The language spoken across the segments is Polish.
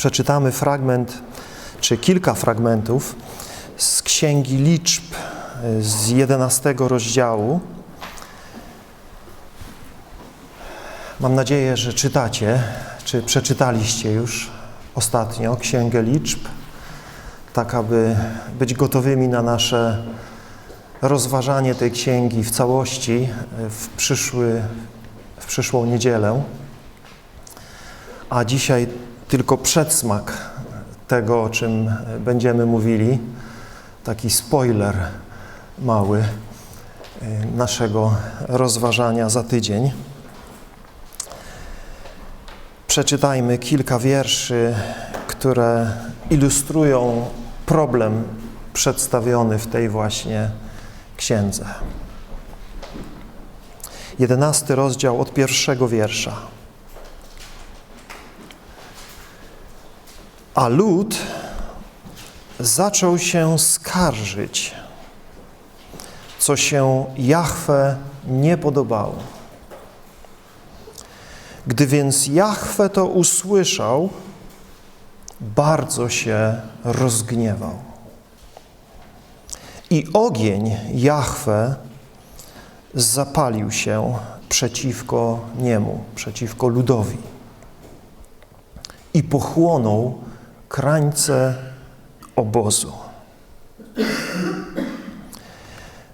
przeczytamy fragment, czy kilka fragmentów z Księgi Liczb z 11 rozdziału. Mam nadzieję, że czytacie, czy przeczytaliście już ostatnio Księgę Liczb, tak aby być gotowymi na nasze rozważanie tej księgi w całości w, przyszły, w przyszłą niedzielę. A dzisiaj tylko przedsmak tego, o czym będziemy mówili, taki spoiler mały naszego rozważania za tydzień. Przeczytajmy kilka wierszy, które ilustrują problem przedstawiony w tej właśnie księdze. Jedenasty rozdział od pierwszego wiersza. A lud zaczął się skarżyć, co się Jahwe nie podobało. Gdy więc Jahwe to usłyszał, bardzo się rozgniewał. I ogień Jahwe zapalił się przeciwko niemu, przeciwko ludowi. I pochłonął krańce obozu.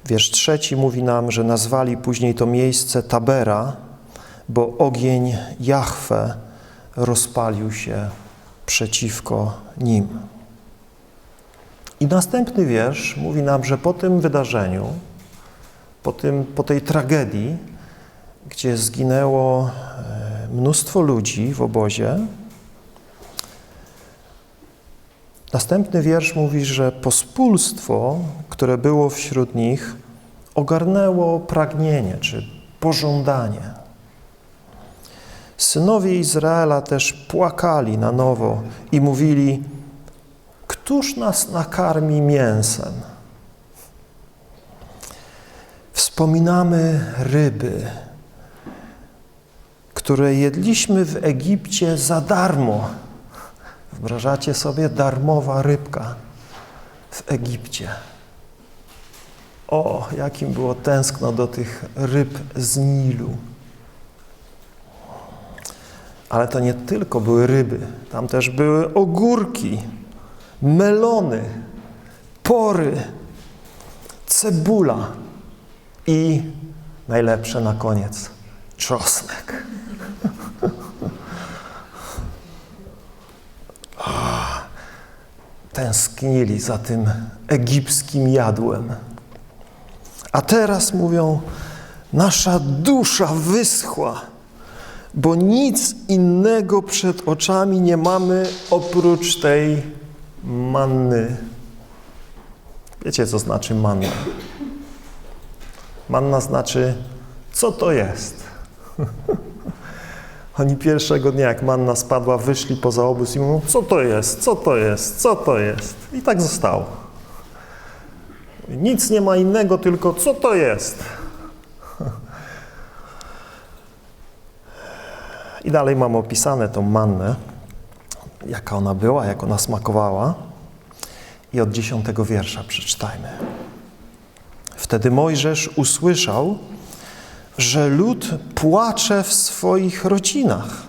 Wiersz trzeci mówi nam, że nazwali później to miejsce Tabera, bo ogień Jahwe rozpalił się przeciwko nim. I następny wiersz mówi nam, że po tym wydarzeniu, po, tym, po tej tragedii, gdzie zginęło mnóstwo ludzi w obozie, następny wiersz mówi, że pospólstwo, które było wśród nich, ogarnęło pragnienie czy pożądanie. Synowie Izraela też płakali na nowo i mówili, któż nas nakarmi mięsem? Wspominamy ryby, które jedliśmy w Egipcie za darmo. Wyobrażacie sobie darmowa rybka w Egipcie. O, jakim było tęskno do tych ryb z Nilu. Ale to nie tylko były ryby, tam też były ogórki, melony, pory, cebula i najlepsze na koniec czosnek. Tęsknili za tym egipskim jadłem. A teraz mówią, nasza dusza wyschła bo nic innego przed oczami nie mamy oprócz tej manny. Wiecie, co znaczy manna? Manna znaczy, co to jest? Oni pierwszego dnia, jak manna spadła, wyszli poza obóz i mówią, co to jest, co to jest, co to jest? I tak zostało. Nic nie ma innego, tylko co to jest? I dalej mamy opisane tą mannę, jaka ona była, jak ona smakowała. I od dziesiątego wiersza przeczytajmy. Wtedy Mojżesz usłyszał, że lud płacze w swoich rodzinach,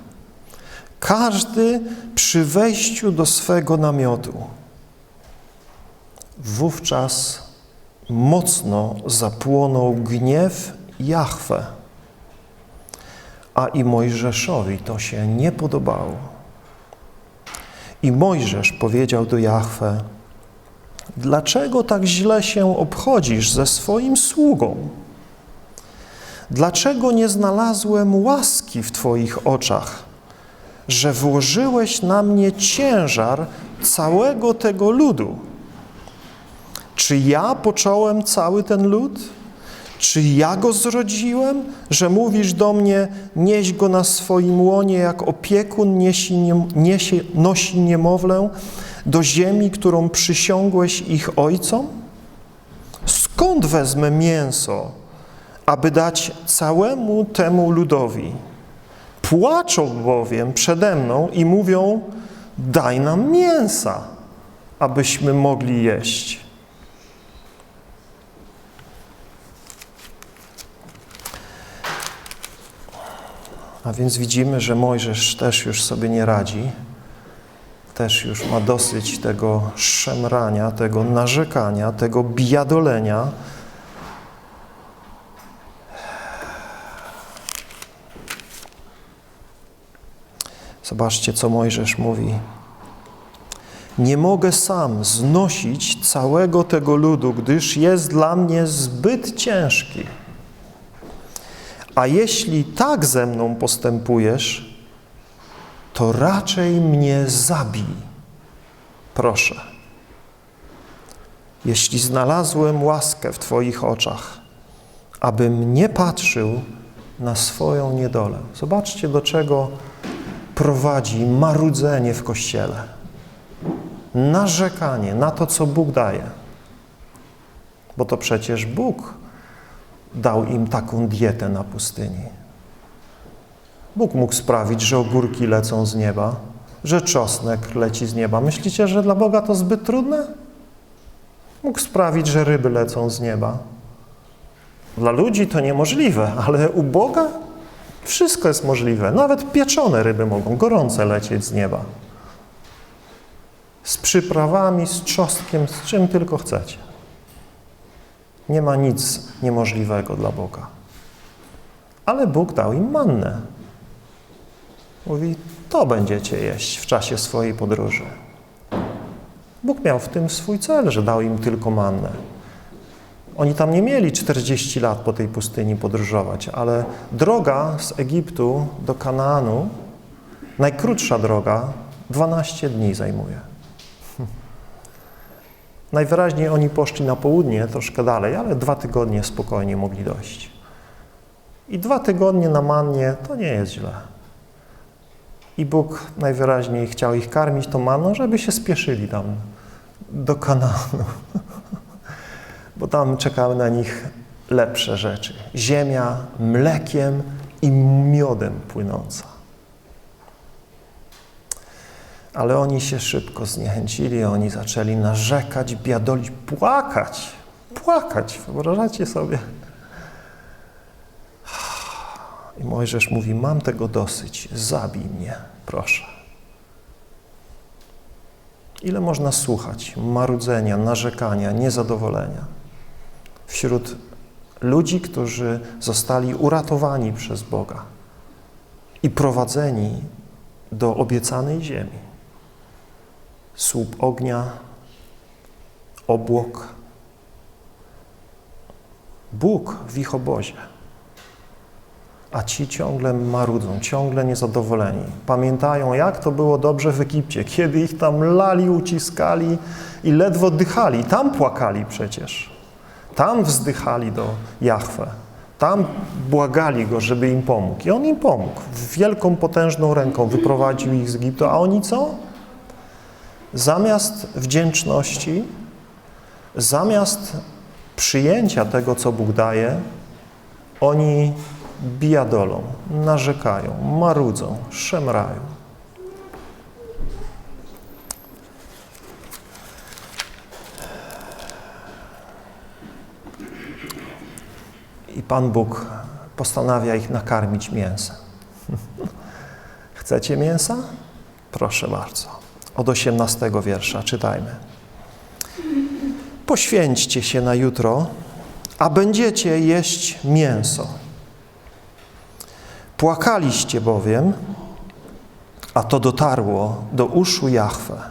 każdy przy wejściu do swego namiotu. Wówczas mocno zapłonął gniew Jahwe a i Mojżeszowi to się nie podobało. I Mojżesz powiedział do Jahwe, dlaczego tak źle się obchodzisz ze swoim sługą? Dlaczego nie znalazłem łaski w Twoich oczach, że włożyłeś na mnie ciężar całego tego ludu? Czy ja począłem cały ten lud? Czy ja go zrodziłem, że mówisz do mnie, nieś go na swoim łonie, jak opiekun niesi, nosi niemowlę do ziemi, którą przysiągłeś ich ojcom? Skąd wezmę mięso, aby dać całemu temu ludowi? Płaczą bowiem przede mną i mówią, daj nam mięsa, abyśmy mogli jeść. A więc widzimy, że Mojżesz też już sobie nie radzi, też już ma dosyć tego szemrania, tego narzekania, tego biadolenia. Zobaczcie, co Mojżesz mówi. Nie mogę sam znosić całego tego ludu, gdyż jest dla mnie zbyt ciężki. A jeśli tak ze mną postępujesz, to raczej mnie zabij. Proszę. Jeśli znalazłem łaskę w Twoich oczach, abym nie patrzył na swoją niedolę. Zobaczcie, do czego prowadzi marudzenie w Kościele. Narzekanie na to, co Bóg daje. Bo to przecież Bóg dał im taką dietę na pustyni. Bóg mógł sprawić, że ogórki lecą z nieba, że czosnek leci z nieba. Myślicie, że dla Boga to zbyt trudne? Mógł sprawić, że ryby lecą z nieba. Dla ludzi to niemożliwe, ale u Boga wszystko jest możliwe. Nawet pieczone ryby mogą gorące lecieć z nieba. Z przyprawami, z czosnkiem, z czym tylko chcecie. Nie ma nic niemożliwego dla Boga. Ale Bóg dał im mannę. Mówi, to będziecie jeść w czasie swojej podróży. Bóg miał w tym swój cel, że dał im tylko mannę. Oni tam nie mieli 40 lat po tej pustyni podróżować, ale droga z Egiptu do Kanaanu, najkrótsza droga, 12 dni zajmuje. Najwyraźniej oni poszli na południe, troszkę dalej, ale dwa tygodnie spokojnie mogli dojść. I dwa tygodnie na mannie to nie jest źle. I Bóg najwyraźniej chciał ich karmić tą manną, żeby się spieszyli tam do Kanaanu. Bo tam czekały na nich lepsze rzeczy. Ziemia mlekiem i miodem płynąca. Ale oni się szybko zniechęcili, oni zaczęli narzekać, biadolić, płakać. Płakać, wyobrażacie sobie? I Mojżesz mówi, mam tego dosyć, zabij mnie, proszę. Ile można słuchać marudzenia, narzekania, niezadowolenia wśród ludzi, którzy zostali uratowani przez Boga i prowadzeni do obiecanej ziemi. Słup ognia, obłok. Bóg w ich obozie a ci ciągle marudzą, ciągle niezadowoleni. Pamiętają, jak to było dobrze w Egipcie, kiedy ich tam lali, uciskali i ledwo dychali. Tam płakali przecież. Tam wzdychali do Jahwe. Tam błagali Go, żeby im pomógł. I On im pomógł. Wielką, potężną ręką wyprowadził ich z Egiptu. A oni co? Zamiast wdzięczności, zamiast przyjęcia tego, co Bóg daje, oni bijadolą, narzekają, marudzą, szemrają. I Pan Bóg postanawia ich nakarmić mięsem. Chcecie mięsa? Proszę bardzo. Od 18 wiersza czytajmy. Poświęćcie się na jutro, a będziecie jeść mięso Płakaliście bowiem, a to dotarło do uszu Jahwe.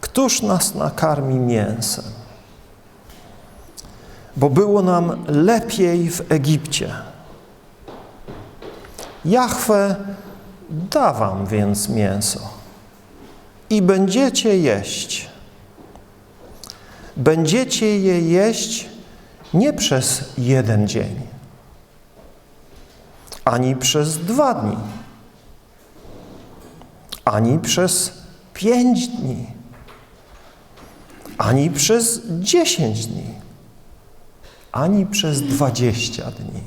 Któż nas nakarmi mięsem? Bo było nam lepiej w Egipcie. Jahwe da wam więc mięso i będziecie jeść. Będziecie je jeść nie przez jeden dzień, ani przez dwa dni, ani przez pięć dni, ani przez dziesięć dni, ani przez dwadzieścia dni,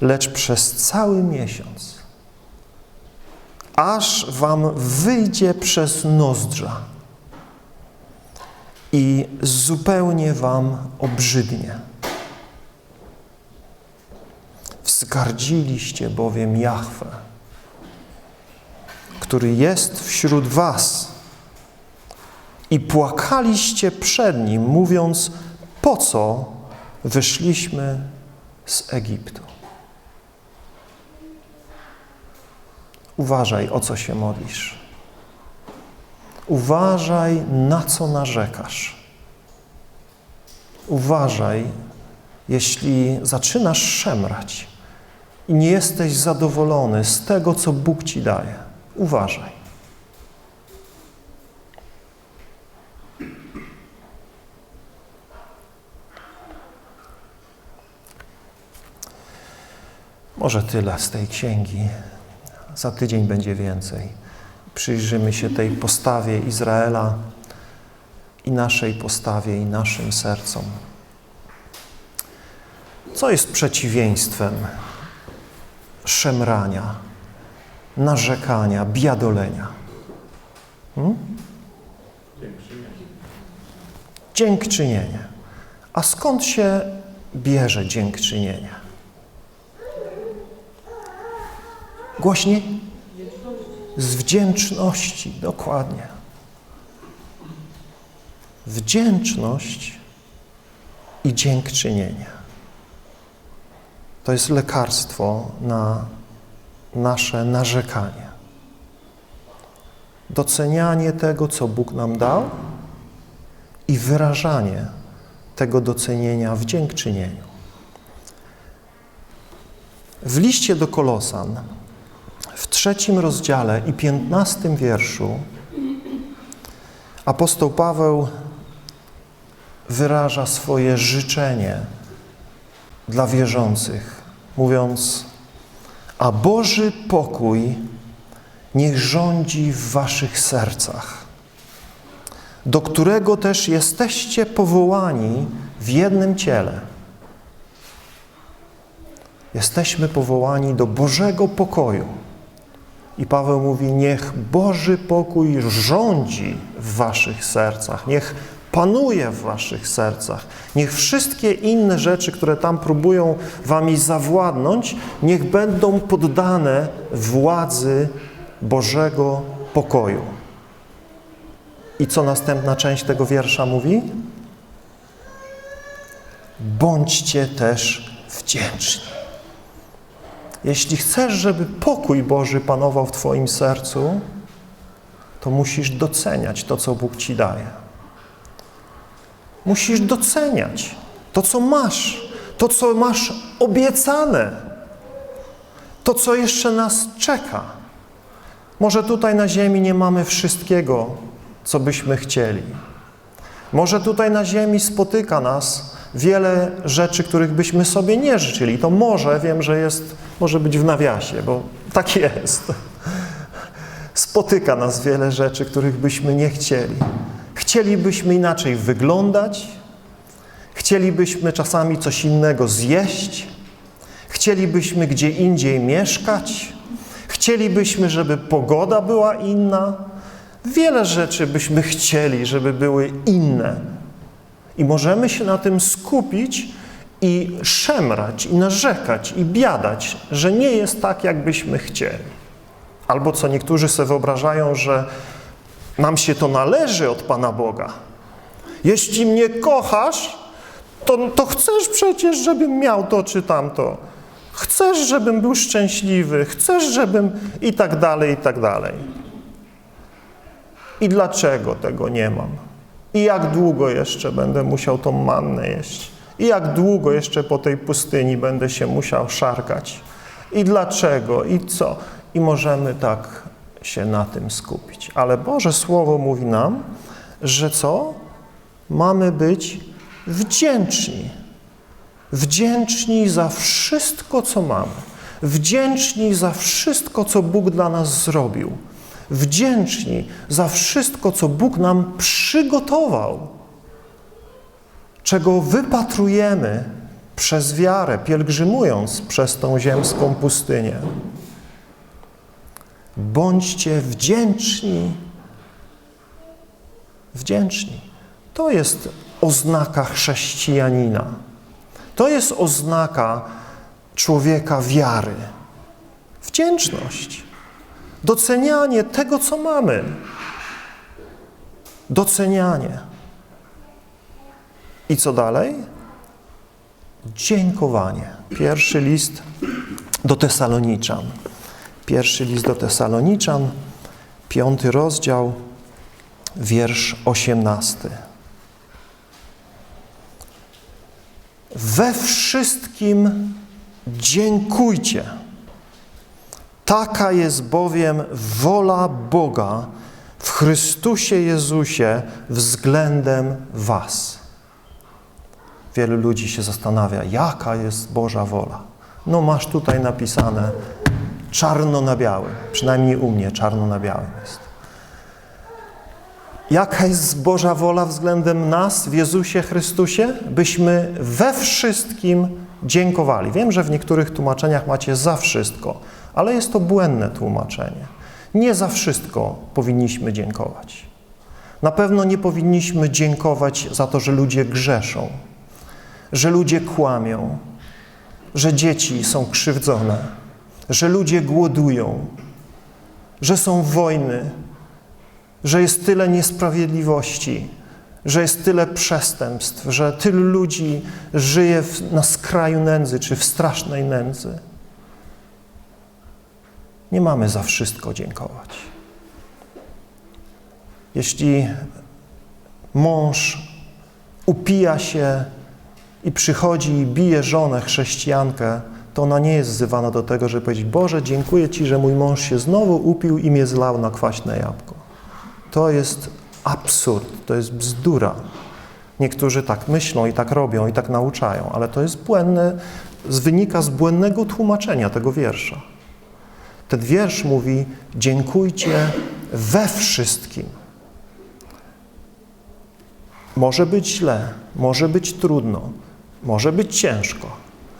lecz przez cały miesiąc, aż wam wyjdzie przez nozdrza i zupełnie wam obrzydnie. Wzgardziliście bowiem Jahwe, który jest wśród was i płakaliście przed Nim, mówiąc, po co wyszliśmy z Egiptu. Uważaj, o co się modlisz. Uważaj, na co narzekasz. Uważaj, jeśli zaczynasz szemrać i nie jesteś zadowolony z tego, co Bóg ci daje. Uważaj. Może tyle z tej księgi. Za tydzień będzie więcej. Przyjrzymy się tej postawie Izraela i naszej postawie i naszym sercom. Co jest przeciwieństwem szemrania, narzekania, biadolenia? Hmm? Dziękczynienie. A skąd się bierze dziękczynienie? Głośniej? Z wdzięczności, dokładnie. Wdzięczność i dziękczynienie. To jest lekarstwo na nasze narzekanie. Docenianie tego, co Bóg nam dał i wyrażanie tego docenienia w dziękczynieniu. W liście do Kolosan trzecim rozdziale i piętnastym wierszu apostoł Paweł wyraża swoje życzenie dla wierzących, mówiąc: A Boży pokój niech rządzi w waszych sercach, do którego też jesteście powołani w jednym ciele. Jesteśmy powołani do Bożego pokoju. I Paweł mówi: Niech Boży pokój rządzi w waszych sercach, niech panuje w waszych sercach. Niech wszystkie inne rzeczy, które tam próbują wami zawładnąć, niech będą poddane władzy Bożego pokoju. I co następna część tego wiersza mówi? Bądźcie też wdzięczni. Jeśli chcesz, żeby pokój Boży panował w Twoim sercu, to musisz doceniać to, co Bóg Ci daje. Musisz doceniać to, co masz, to, co masz obiecane, to, co jeszcze nas czeka. Może tutaj na ziemi nie mamy wszystkiego, co byśmy chcieli. Może tutaj na ziemi spotyka nas wiele rzeczy, których byśmy sobie nie życzyli. To może, wiem, że jest, może być w nawiasie, bo tak jest. Spotyka nas wiele rzeczy, których byśmy nie chcieli. Chcielibyśmy inaczej wyglądać, chcielibyśmy czasami coś innego zjeść, chcielibyśmy gdzie indziej mieszkać, chcielibyśmy, żeby pogoda była inna. Wiele rzeczy byśmy chcieli, żeby były inne. I możemy się na tym skupić i szemrać, i narzekać, i biadać, że nie jest tak, jakbyśmy chcieli. Albo co niektórzy sobie wyobrażają, że nam się to należy od Pana Boga. Jeśli mnie kochasz, to, to chcesz przecież, żebym miał to czy tamto. Chcesz, żebym był szczęśliwy, chcesz, żebym i tak dalej, i tak dalej. I dlaczego tego nie mam? I jak długo jeszcze będę musiał tą mannę jeść? I jak długo jeszcze po tej pustyni będę się musiał szarkać? I dlaczego? I co? I możemy tak się na tym skupić. Ale Boże Słowo mówi nam, że co? Mamy być wdzięczni. Wdzięczni za wszystko, co mamy. Wdzięczni za wszystko, co Bóg dla nas zrobił. Wdzięczni za wszystko, co Bóg nam przygotował, czego wypatrujemy przez wiarę, pielgrzymując przez tą ziemską pustynię. bądźcie wdzięczni. Wdzięczni. To jest oznaka chrześcijanina. To jest oznaka człowieka wiary. Wdzięczność. Docenianie tego, co mamy. Docenianie. I co dalej? Dziękowanie. Pierwszy list do Tesaloniczan. Pierwszy list do Tesaloniczan, piąty rozdział, wiersz osiemnasty. We wszystkim dziękujcie. Taka jest bowiem wola Boga w Chrystusie Jezusie względem was. Wielu ludzi się zastanawia, jaka jest Boża wola. No masz tutaj napisane czarno na białym, przynajmniej u mnie czarno na białym jest. Jaka jest Boża wola względem nas w Jezusie Chrystusie? Byśmy we wszystkim dziękowali. Wiem, że w niektórych tłumaczeniach macie za wszystko, ale jest to błędne tłumaczenie. Nie za wszystko powinniśmy dziękować. Na pewno nie powinniśmy dziękować za to, że ludzie grzeszą, że ludzie kłamią, że dzieci są krzywdzone, że ludzie głodują, że są wojny, że jest tyle niesprawiedliwości, że jest tyle przestępstw, że tylu ludzi żyje w, na skraju nędzy czy w strasznej nędzy. Nie mamy za wszystko dziękować. Jeśli mąż upija się i przychodzi i bije żonę, chrześcijankę, to ona nie jest wzywana do tego, żeby powiedzieć Boże, dziękuję Ci, że mój mąż się znowu upił i mnie zlał na kwaśne jabłko. To jest absurd, to jest bzdura. Niektórzy tak myślą i tak robią i tak nauczają, ale to jest błędne, wynika z błędnego tłumaczenia tego wiersza. Ten wiersz mówi, dziękujcie we wszystkim. Może być źle, może być trudno, może być ciężko,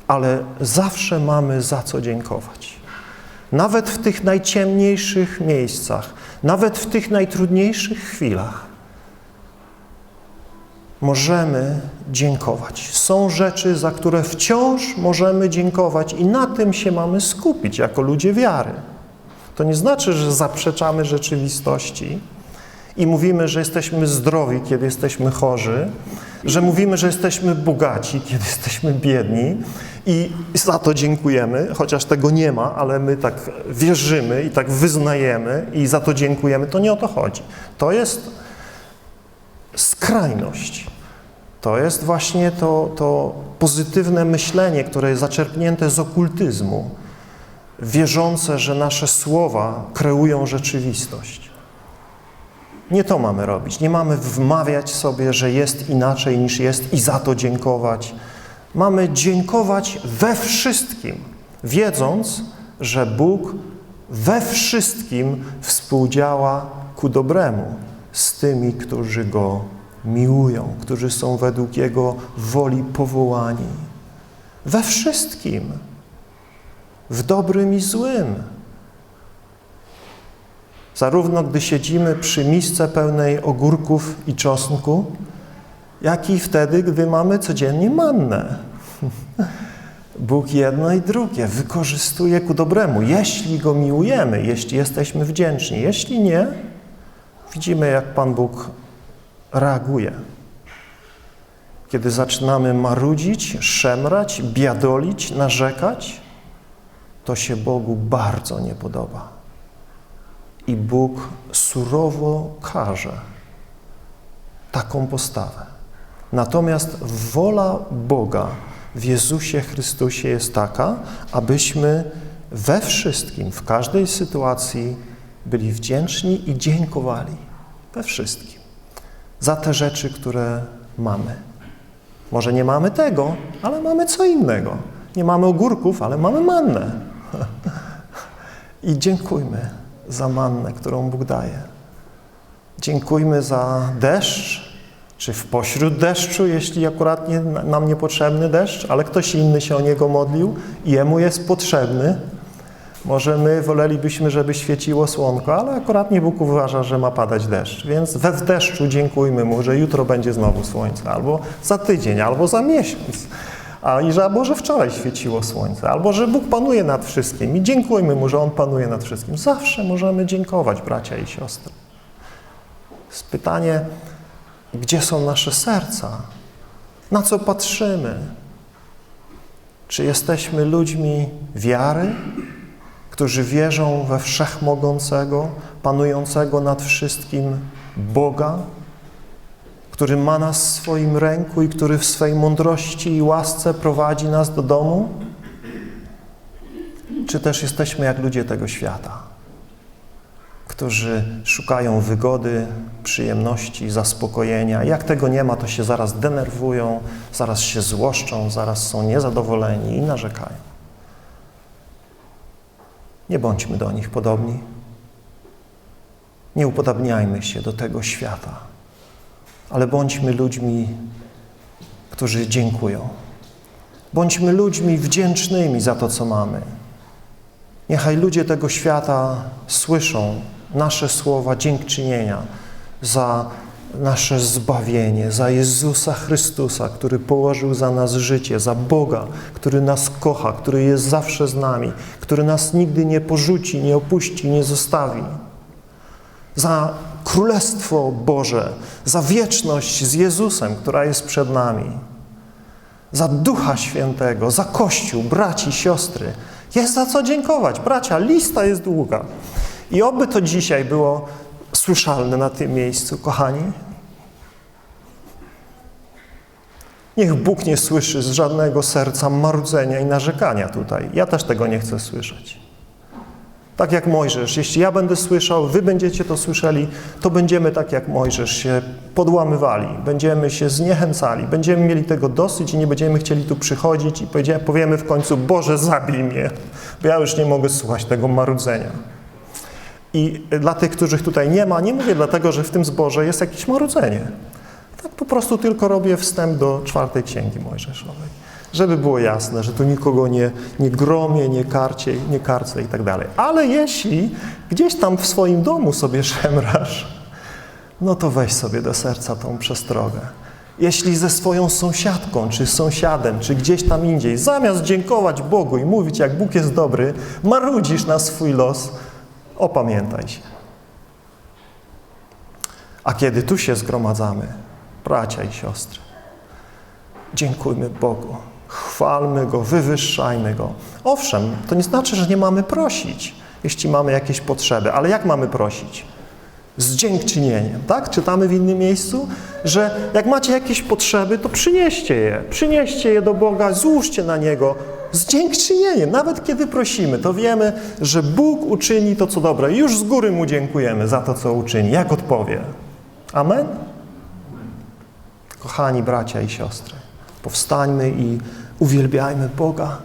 ale zawsze mamy za co dziękować. Nawet w tych najciemniejszych miejscach, nawet w tych najtrudniejszych chwilach możemy dziękować. Są rzeczy, za które wciąż możemy dziękować i na tym się mamy skupić jako ludzie wiary. To nie znaczy, że zaprzeczamy rzeczywistości i mówimy, że jesteśmy zdrowi, kiedy jesteśmy chorzy, że mówimy, że jesteśmy bogaci, kiedy jesteśmy biedni i za to dziękujemy, chociaż tego nie ma, ale my tak wierzymy i tak wyznajemy i za to dziękujemy. To nie o to chodzi. To jest skrajność. To jest właśnie to, to pozytywne myślenie, które jest zaczerpnięte z okultyzmu, wierzące, że nasze słowa kreują rzeczywistość. Nie to mamy robić. Nie mamy wmawiać sobie, że jest inaczej niż jest i za to dziękować. Mamy dziękować we wszystkim, wiedząc, że Bóg we wszystkim współdziała ku dobremu z tymi, którzy Go miłują, którzy są według Jego woli powołani. We wszystkim. W dobrym i złym. Zarówno gdy siedzimy przy misce pełnej ogórków i czosnku, jak i wtedy, gdy mamy codziennie mannę. Bóg jedno i drugie wykorzystuje ku dobremu, jeśli Go miłujemy, jeśli jesteśmy wdzięczni. Jeśli nie, widzimy, jak Pan Bóg reaguje. Kiedy zaczynamy marudzić, szemrać, biadolić, narzekać, to się Bogu bardzo nie podoba. I Bóg surowo karze taką postawę. Natomiast wola Boga w Jezusie Chrystusie jest taka, abyśmy we wszystkim, w każdej sytuacji byli wdzięczni i dziękowali. We wszystkim. Za te rzeczy, które mamy. Może nie mamy tego, ale mamy co innego. Nie mamy ogórków, ale mamy mannę. I dziękujmy za mannę, którą Bóg daje. Dziękujmy za deszcz, czy w pośród deszczu, jeśli akurat nie, nam niepotrzebny deszcz, ale ktoś inny się o niego modlił i jemu jest potrzebny. Może my wolelibyśmy, żeby świeciło słonko, ale akurat nie Bóg uważa, że ma padać deszcz. Więc we w deszczu dziękujmy Mu, że jutro będzie znowu słońce, albo za tydzień, albo za miesiąc. A i że może wczoraj świeciło słońce, albo że Bóg panuje nad wszystkim i dziękujmy Mu, że On panuje nad wszystkim. Zawsze możemy dziękować, bracia i siostry. Jest pytanie, gdzie są nasze serca? Na co patrzymy? Czy jesteśmy ludźmi wiary, którzy wierzą we wszechmogącego, panującego nad wszystkim Boga, który ma nas w swoim ręku i który w swej mądrości i łasce prowadzi nas do domu? Czy też jesteśmy jak ludzie tego świata, którzy szukają wygody, przyjemności, zaspokojenia? Jak tego nie ma, to się zaraz denerwują, zaraz się złoszczą, zaraz są niezadowoleni i narzekają. Nie bądźmy do nich podobni. Nie upodabniajmy się do tego świata, ale bądźmy ludźmi, którzy dziękują. Bądźmy ludźmi wdzięcznymi za to, co mamy. Niechaj ludzie tego świata słyszą nasze słowa dziękczynienia za nasze zbawienie, za Jezusa Chrystusa, który położył za nas życie, za Boga, który nas kocha, który jest zawsze z nami, który nas nigdy nie porzuci, nie opuści, nie zostawi. Za Królestwo Boże, za wieczność z Jezusem, która jest przed nami. Za Ducha Świętego, za Kościół, braci, siostry. Jest za co dziękować. Bracia, lista jest długa. I oby to dzisiaj było słyszalne na tym miejscu, kochani. Niech Bóg nie słyszy z żadnego serca marudzenia i narzekania tutaj. Ja też tego nie chcę słyszeć. Tak jak Mojżesz, jeśli ja będę słyszał, wy będziecie to słyszeli, to będziemy tak jak Mojżesz się podłamywali, będziemy się zniechęcali, będziemy mieli tego dosyć i nie będziemy chcieli tu przychodzić i powiemy w końcu, Boże zabij mnie, bo ja już nie mogę słuchać tego marudzenia. I dla tych, których tutaj nie ma, nie mówię dlatego, że w tym zborze jest jakieś marudzenie. Tak po prostu tylko robię wstęp do czwartej księgi Mojżeszowej. Żeby było jasne, że tu nikogo nie, nie gromię, nie karcie, nie karcę i tak dalej. Ale jeśli gdzieś tam w swoim domu sobie szemrasz, no to weź sobie do serca tą przestrogę. Jeśli ze swoją sąsiadką, czy sąsiadem, czy gdzieś tam indziej, zamiast dziękować Bogu i mówić, jak Bóg jest dobry, marudzisz na swój los, opamiętaj się. A kiedy tu się zgromadzamy, bracia i siostry, dziękujmy Bogu, chwalmy Go, wywyższajmy Go. Owszem, to nie znaczy, że nie mamy prosić, jeśli mamy jakieś potrzeby, ale jak mamy prosić? Z dziękczynieniem, tak? Czytamy w innym miejscu, że jak macie jakieś potrzeby, to przynieście je, przynieście je do Boga, złóżcie na Niego z dziękczynieniem. Nawet kiedy prosimy, to wiemy, że Bóg uczyni to, co dobre. Już z góry Mu dziękujemy za to, co uczyni. Jak odpowie? Amen? Kochani bracia i siostry, powstańmy i uwielbiajmy Boga.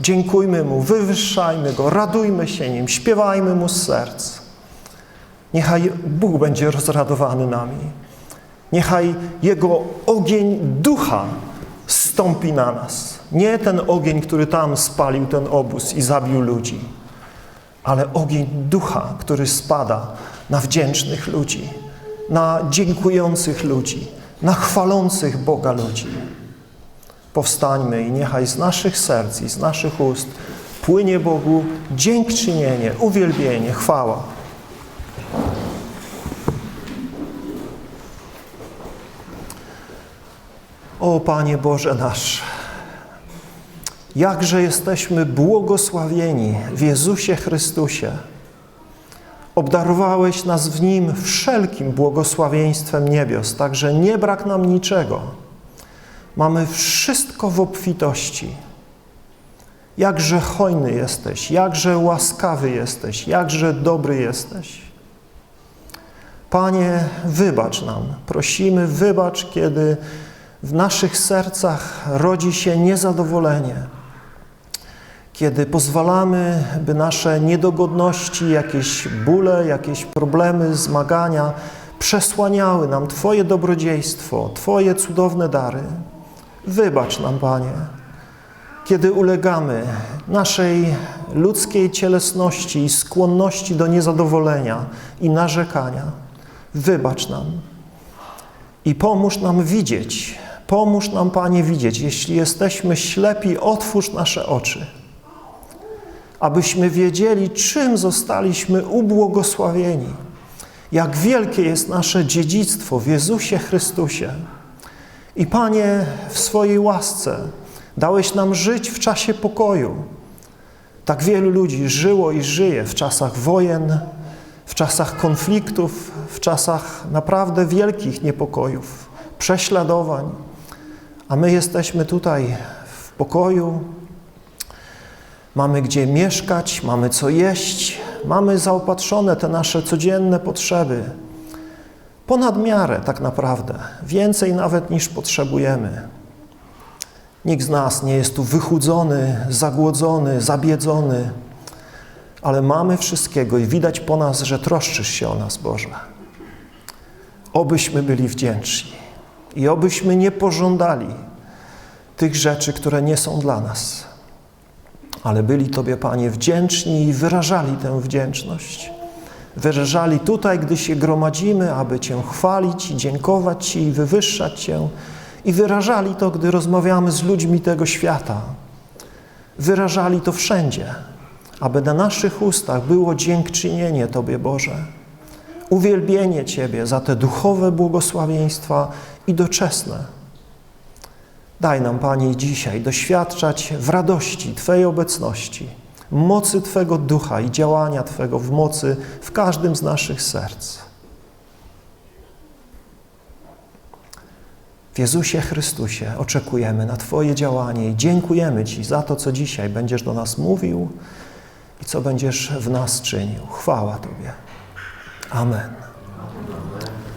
Dziękujmy Mu, wywyższajmy Go, radujmy się Nim, śpiewajmy Mu z serc. Niechaj Bóg będzie rozradowany nami. Niechaj Jego ogień ducha stąpi na nas. Nie ten ogień, który tam spalił ten obóz i zabił ludzi, ale ogień ducha, który spada na wdzięcznych ludzi, na dziękujących ludzi, na chwalących Boga ludzi. Powstańmy i niechaj z naszych serc i z naszych ust płynie Bogu dziękczynienie, uwielbienie, chwała. O Panie Boże nasz, jakże jesteśmy błogosławieni w Jezusie Chrystusie. Obdarowałeś nas w Nim wszelkim błogosławieństwem niebios, także nie brak nam niczego. Mamy wszystko w obfitości. Jakże hojny jesteś, jakże łaskawy jesteś, jakże dobry jesteś. Panie, wybacz nam. Prosimy, wybacz, kiedy w naszych sercach rodzi się niezadowolenie, kiedy pozwalamy, by nasze niedogodności, jakieś bóle, jakieś problemy, zmagania przesłaniały nam Twoje dobrodziejstwo, Twoje cudowne dary. Wybacz nam, Panie. kiedy ulegamy naszej ludzkiej cielesności i skłonności do niezadowolenia i narzekania. Wybacz nam i pomóż nam widzieć, pomóż nam, Panie, widzieć. Jeśli jesteśmy ślepi, otwórz nasze oczy, abyśmy wiedzieli, czym zostaliśmy ubłogosławieni, jak wielkie jest nasze dziedzictwo w Jezusie Chrystusie. I Panie, w swojej łasce dałeś nam żyć w czasie pokoju. Tak wielu ludzi żyło i żyje w czasach wojen, w czasach konfliktów, w czasach naprawdę wielkich niepokojów, prześladowań. A my jesteśmy tutaj w pokoju, mamy gdzie mieszkać, mamy co jeść, mamy zaopatrzone te nasze codzienne potrzeby. Ponad miarę tak naprawdę, więcej nawet niż potrzebujemy. Nikt z nas nie jest tu wychudzony, zagłodzony, zabiedzony, ale mamy wszystkiego i widać po nas, że troszczysz się o nas, Boże. Obyśmy byli wdzięczni i obyśmy nie pożądali tych rzeczy, które nie są dla nas, ale byli Tobie, Panie, wdzięczni i wyrażali tę wdzięczność. Wyrażali tutaj, gdy się gromadzimy, aby Cię chwalić i dziękować Ci i wywyższać Cię. I wyrażali to, gdy rozmawiamy z ludźmi tego świata. Wyrażali to wszędzie, aby na naszych ustach było dziękczynienie Tobie, Boże. Uwielbienie Ciebie za te duchowe błogosławieństwa i doczesne. Daj nam, Panie, dzisiaj doświadczać w radości Twojej obecności, mocy Twego ducha i działania Twego w mocy w każdym z naszych serc. W Jezusie Chrystusie oczekujemy na Twoje działanie i dziękujemy Ci za to, co dzisiaj będziesz do nas mówił i co będziesz w nas czynił. Chwała Tobie. Amen.